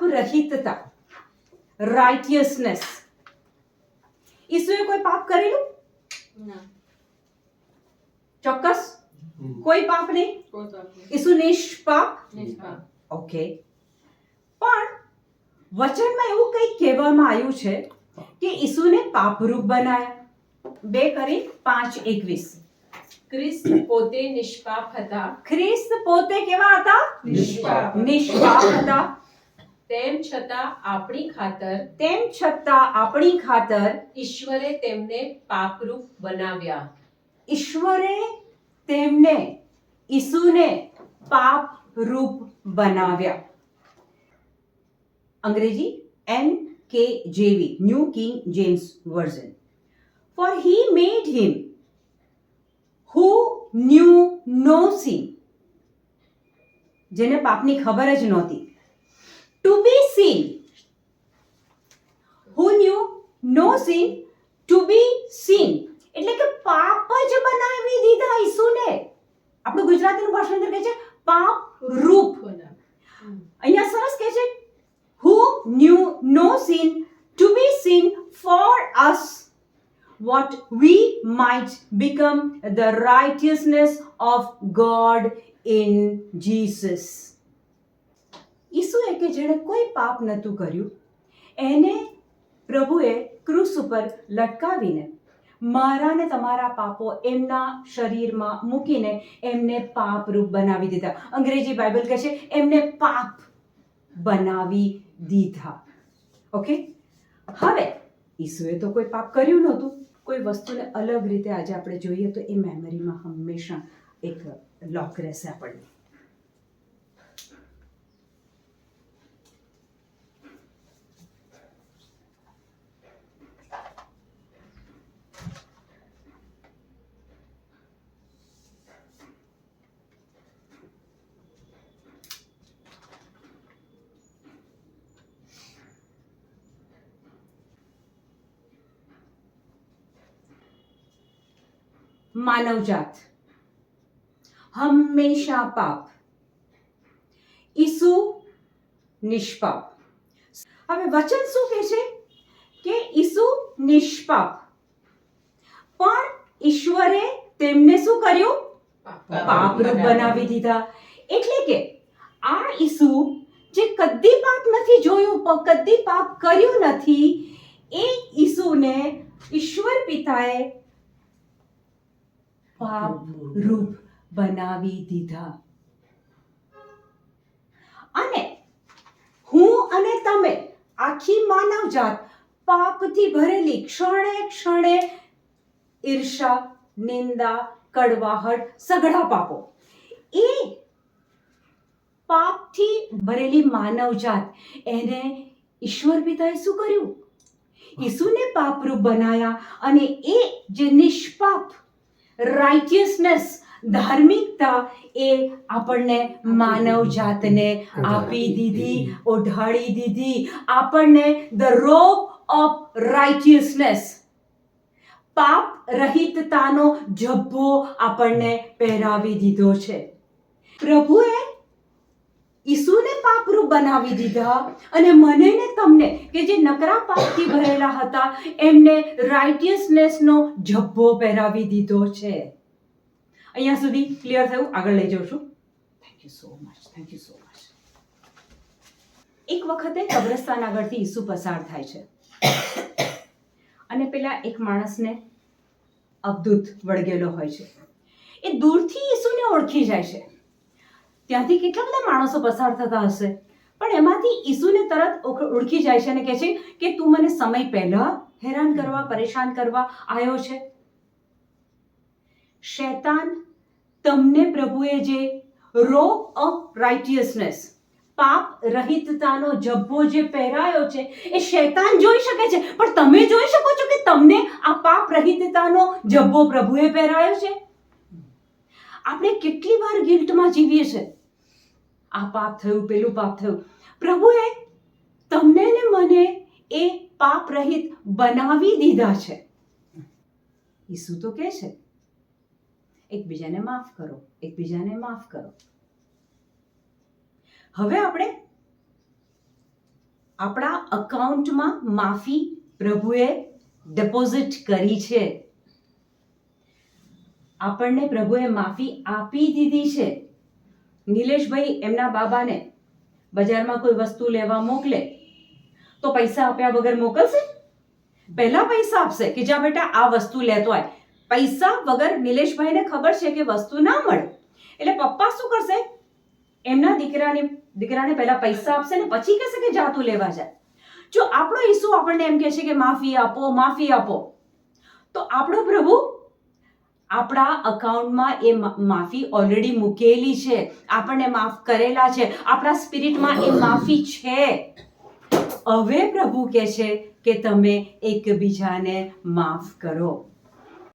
પાપ રહિતતા રાઇટિયસનેસ ઈસુએ કોઈ પાપ કરેલું ના ચોક્કસ કોઈ પાપ નહીં કોઈ પાપ નહીં. ઈસુ નિષ્પાપ નિષ્પાપ. ઓકે પણ વચનમાં એવું કંઈક કહેવામાં આવ્યું છે કે ઈસુને પાપરૂપ બનાયા? બે કરી પાંચ એકવીસ. ખ્રિસ્ત પોતે નિષ્પાપ હતા. ખ્રિસ્ત પોતે કેવા હતા? નિષ્પાપ. નિષ્પાપ હતા. તેમ છતાં આપણી ખાતર તેમ છતાં આપણી ખાતર ઈશ્વરે તેમને પાપરૂપ બનાવ્યા. ઈશ્વરે તેમને ઈસુને પાપ રૂપ બનાવ્યા. અંગ્રેજી N K J V New King James Version. For he made him who knew no sin જેને પાપની ખબર જ નહોતી. To be sin who knew no sin to be sin એટલે કે પાપ જ બનાવી દીધા ઈસુને. આપણું ગુજરાતીનું ભાષાંતર કહે છે પાપ રૂપ. બનાવ્યા. હમ. અહીંયા સરસ કહે છે who knew no sin to be sin for us? What we might become the righteousness of God in Jesus. ઈસુએ કે જેણે કોઈ પાપ નહોતું કર્યું, એને પ્રભુએ ક્રૂસ ઉપર લટકાવીને મારા ને તમારા પાપો એમના શરીરમાં મૂકીને એમને પાપરૂપ બનાવી દીધા. અંગ્રેજી બાઇબલ કહે છે, એમને પાપ બનાવી દીધા. ઓકે? હવે ઈસુએ તો કોઈ પાપ કર્યું નહોતું. કોઈ વસ્તુને અલગ રીતે આજે આપણે જોઈએ તો એ મેમરીમાં હંમેશા એક લોક રહેશે આપણને. માનવજાત. હંમેશા પાપ. ઈસુ નિષ્પાપ. હવે વચન શું કહે છે? કે ઈસુ નિષ્પાપ. પણ ઈશ્વરે તેમને શું કર્યું? પાપ. પાપરૂપ બનાવી દીધા. એટલે કે આ ઈસુ જે કદી પાપ નથી જોયું કદી પાપ કર્યું નથી એ ઈસુને ઈશ્વર પિતાએ પાપ રૂપ બનાવી દીધા. અને હું અને તમે આખી માનવજાત પાપથી ભરેલી ક્ષણે ક્ષણે ઈર્ષા નિંદા કડવાહટ સઘળા પાપો. એ પાપથી ભરેલી માનવજાત એને ઈશ્વર પિતાએ શું કર્યું? ઈસુને પાપરૂપ બનાયા અને એ જે નિષ્પાપ રાઇટિયસનેસ ધાર્મિકતા એ આપણને માનવ જાતને આપી દીધી. ઓઢાડી દીધી. આપણને ધ રોપ ઓફ રાઇટિયસનેસ પાપ રહિતતાનો જબ્બો આપણને પહેરાવી દીધો છે. પ્રભુએ ઈસુને પાપરૂપ બનાવી દીધા અને મને ને તમને કે જે નકરા પાપથી ભરેલા હતા, એમને રાઇટિયસનેસનો જબ્બો પહેરાવી દીધો છે. અહીંયા સુધી ક્લિયર થયું? આગળ લઈ જાઉં છું. Thank you so much thank you so much એક વખતે કબ્રસ્તાન આગળથી ઈસુ પસાર થાય છે. અને પેલા એક માણસને અબદૂત વળગેલો હોય છે. એ દૂરથી ઈસુને ઓળખી જાય છે. ત્યાંથી કેટલા બધા માણસો પસાર થતા હશે? પણ એમાંથી ઈસુને તરત ઓળખી જાય છે અને કહે છે કે, તું મને સમય પહેલા હેરાન કરવા, પરેશાન કરવા આવ્યો છે. શૈતાન તમને પ્રભુએ જે રો ઓફ રાઇટિયસનેસ, પાપ રહિતતાનો જબ્બો જે પહેરાયો છે, એ શૈતાન જોઈ શકે છે. પણ તમે જોઈ શકો છો કે તમને આ પાપ રહિતતાનો જબ્બો પ્રભુએ પહેરાયો છે? આપણે કેટલી વાર ગિલ્ટમાં જીવીએ છે આ પાપ થયું, પેલું પાપ થયું. પ્રભુએ તમને ને મને એ પાપ રહિત બનાવી દીધા છે. ઈસુ તો કહે છે, એકબીજાને માફ કરો, એકબીજાને માફ કરો. હવે આપણે આપણા અકાઉન્ટમાં માફી પ્રભુએ ડિપોઝિટ કરી છે. આપણને પ્રભુએ માફી આપી દીધી છે. નિલેશભાઈ એમના બાબાને બજારમાં કોઈ વસ્તુ લેવા મોકલે, તો પૈસા આપ્યા વગર મોકલશે? પહેલા પૈસા આપશે કે જા બેટા આ વસ્તુ લેતો આય. પૈસા વગર નિલેશભાઈને ખબર છે કે વસ્તુ ના મળે. એટલે પપ્પા શું કરશે? એમના દીકરાને દીકરાને પહેલા પૈસા આપશે ને પછી કહેશે કે જા તું લેવા જાય જો આપણો ઈસુ આપણને એમ કહે છે કે માફી આપો માફી આપો, તો આપણો પ્રભુ આપણા અકાઉન્ટમાં એ માફી ઓલરેડી મૂકેલી છે. આપણને માફ કરેલા છે. આપણા સ્પિરિટમાં એ માફી છે. હવે પ્રભુ કહે છે કે તમે એકબીજાને માફ કરો.